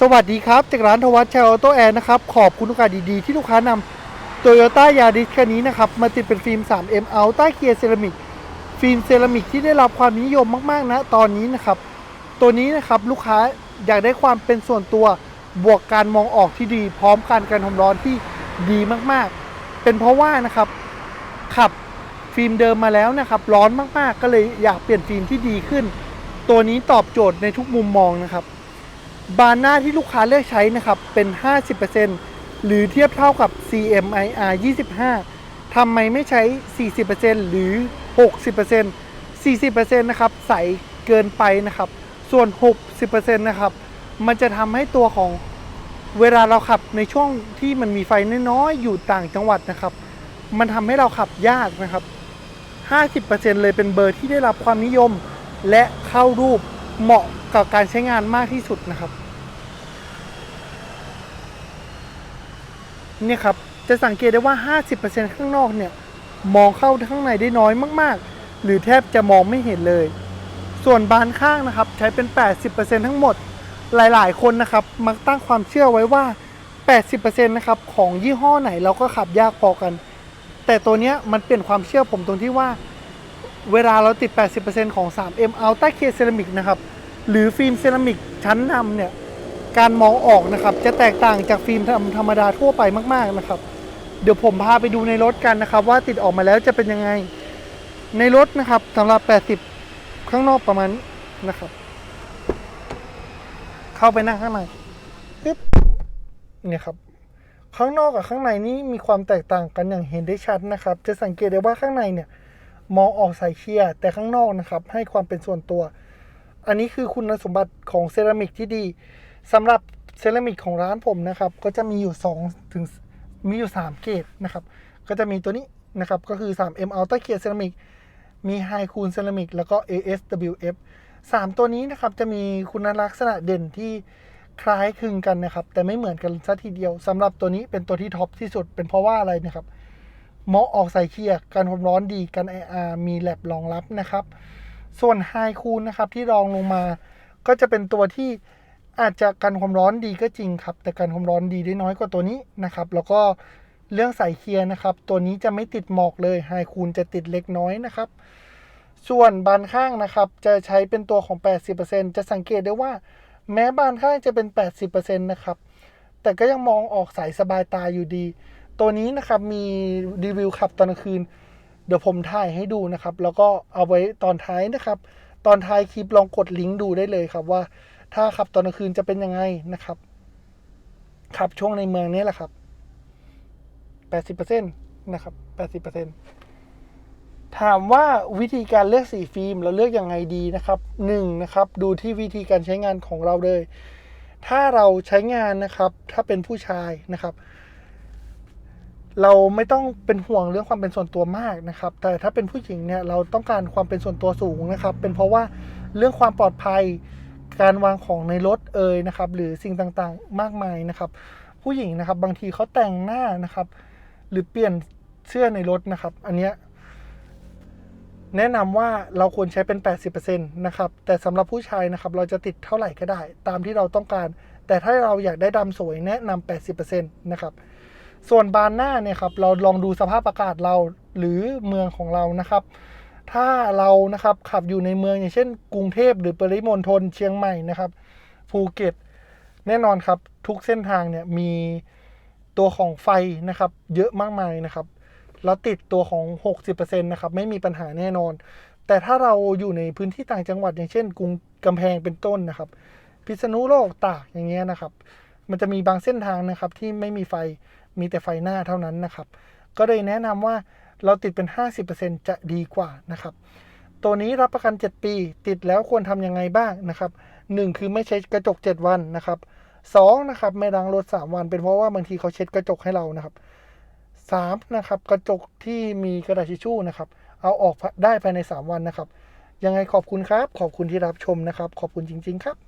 สวัสดีครับ จากร้านทวัชชัยออโต้แอร์นะครับ ขอบคุณโอกาสดีๆ ที่ลูกค้านำโตโยต้ายาริสคันนี้นะครับ มาติดเป็นฟิล์ม 3M อัลต้าเกียร์เซรามิกฟิล์มเซรามิกที่ได้รับความนิยมมากๆนะตอนนี้นะครับ ตัวนี้นะครับลูกค้าอยากได้ความเป็นส่วนตัวบวกการมองออกที่ดี พร้อมการกันความร้อนที่ดีมากๆ เป็นเพราะว่านะครับขับฟิล์มเดิมมาแล้วนะครับ ร้อนมากๆ ก็เลยอยากเปลี่ยนฟิล์มที่ดีขึ้น ตัวนี้ตอบโจทย์ในทุกมุมมองนะครับ บานหน้าที่ลูกค้าเลือกใช้นะครับเป็น 50%หรือเทียบเท่ากับ CMIR 25ทำไมไม่ใช้ 40%หรือ 60% 40%นะครับใสเกินไปนะครับ ส่วน 60%นะครับ มันจะทำให้ตัวของเวลาเราขับในช่วงที่มันมีไฟน้อยๆอยู่ต่างจังหวัดนะครับ มันทำให้เราขับยากนะครับ 50%เลยเป็นเบอร์ที่ได้รับความนิยมและเข้ารูป เหมาะกับการใช้งานมากที่สุดนะครับ เนี่ยครับ จะสังเกตได้ว่า 50%ข้างนอกเนี่ย มองเข้าข้างในได้น้อยมาก ๆ หรือแทบจะมองไม่เห็นเลย ส่วนบานข้างนะครับ ใช้เป็น 80%ทั้งหมด หลาย ๆ คนนะครับ มักตั้งความเชื่อไว้ว่า 80%นะครับ ของยี่ห้อไหนเราก็ขับยากพอกัน แต่ตัวเนี้ยมันเปลี่ยนความเชื่อผมตรงที่ว่า เวลาเราติด 80%ของ 3M Ultra K Ceramic นะครับ หรือฟิล์มเซรามิกชั้นนำเนี่ย การมองออกนะครับ จะแตกต่างจากฟิล์มธรรมดาทั่วไปมาก ๆ นะครับ เดี๋ยวผมพาไปดูในรถกันนะครับ ว่าติดออกมาแล้วจะเป็นยังไง ในรถนะครับสำหรับ 80 ข้างนอกประมาณนะครับ เข้าไปนั่งข้างในปึ๊บเนี่ยครับข้างนอกกับข้างในนี่มีความแตกต่างกันอย่างเห็นได้ชัดนะครับ จะสังเกตได้ว่าข้างในเนี่ย มองออกใสเคียร์แต่ข้างนอกนะครับ ให้ความเป็นส่วนตัว อันนี้คือคุณสมบัติของเซรามิกที่ดีสำหรับเซรามิกของร้านผมนะครับ ก็จะมีอยู่2ถึงมีอยู่ 3 เกรดนะครับ ก็จะมีตัวนี้นะครับ ก็คือ 3M Ultra Clear Ceramic มี High Cool Ceramic แล้วก็ ASWF 3 ตัวนี้นะครับ จะมีคุณลักษณะเด่นที่คล้ายคลึงกันนะครับ แต่ไม่เหมือนกันซะทีเดียวสำหรับตัวนี้เป็นตัวที่ท็อปที่สุดเป็นเพราะว่าอะไรนะครับ เหมาะออกใส่เคลียร์การความร้อนดีกัน IR มีแลบรองรับนะครับ ส่วนไฮคูลนะครับที่รองลงมา ก็จะเป็นตัวที่อาจจะกันความร้อนดีก็จริงครับ แต่กันความร้อนดีได้น้อยกว่าตัวนี้นะครับ แล้วก็เรื่องใส่เคลียร์นะครับ ตัวนี้จะไม่ติดหมอกเลยไฮคูลจะติดเล็กน้อยนะครับ ส่วนบานข้างนะครับ จะใช้เป็นตัวของ 80%จะสังเกตได้ว่า แม้บานข้างจะเป็น 80%นะครับแต่ก็ยังมองออกใสสบายตาอยู่ดี ตัวนี้นะครับมีรีวิวขับตอนกลางคืน เดี๋ยวผมถ่ายให้ดูนะครับ แล้วก็เอาไว้ตอนท้ายนะครับ ตอนท้ายคลิปลองกดลิงก์ดูได้เลยครับว่า ถ้าขับตอนกลางคืนจะเป็นยังไงนะครับขับช่วงในเมืองนี้แหละครับ 80%นะครับ 80%ถามว่าวิธีการเลือกสีฟิล์มเราเลือกยังไงดีนะครับหนึ่งนะครับ ดูที่วิธีการใช้งานของเราเลย ถ้าเราใช้งานนะครับ ถ้าเป็นผู้ชายนะครับ เราไม่ต้องเป็นห่วงเรื่องความเป็นส่วนตัวมากนะครับ แต่ถ้าเป็นผู้หญิงเนี่ยเราต้องการความเป็นส่วนตัวสูงนะครับ เป็นเพราะว่าเรื่องความปลอดภัยการวางของในรถเอ่ยนะครับ หรือสิ่งต่างๆมากมายนะครับ ผู้หญิงนะครับบางทีเขาแต่งหน้านะครับ หรือเปลี่ยนเสื้อในรถนะครับ อันเนี้ยแนะนำว่าเราควรใช้เป็น 80%นะครับ แต่สำหรับผู้ชายนะครับ เราจะติดเท่าไหร่ก็ได้ ตามที่เราต้องการ แต่ถ้าเราอยากได้ดำสวยแนะนำ80%นะครับ ส่วนบานหน้าเนี่ยครับเราลองดูสภาพอากาศเราหรือเมืองของเรานะครับ ถ้าเรานะครับขับอยู่ในเมืองอย่างเช่น กรุงเทพหรือปริมณฑลเชียงใหม่นะครับภูเก็ตแน่นอนครับทุกเส้นทางเนี่ยมีตัวของไฟนะครับ เยอะมากมายนะครับแล้วติดตัวของ 60%นะครับไม่มีปัญหาแน่นอน แต่ถ้าเราอยู่ในพื้นที่ต่างจังหวัดอย่างเช่น กรุงกำแพงเป็นต้นนะครับ พิษณุโลกตากอย่างเงี้ยนะครับ มันจะมีบางเส้นทางนะครับที่ไม่มีไฟ มีแต่ไฟหน้าเท่านั้นนะครับ ก็เลยแนะนำว่าเราติดเป็น 50%จะดีกว่านะครับ ตัวนี้รับประกัน 7 ปี ติดแล้วควรทำยังไงบ้างนะครับ 1 คือไม่ใช้กระจก 7 วันนะครับ2นะครับไม่ล้างรถ 3 วัน เป็นเพราะว่าบางทีเขาเช็ดกระจกให้เรานะครับ3นะครับกระจกที่มีกระดาษทิชชู่นะครับ เอาออกได้ภายใน 3 วันนะครับ ยังไงขอบคุณครับ ขอบคุณที่รับชมนะครับ ขอบคุณจริง ๆ ครับ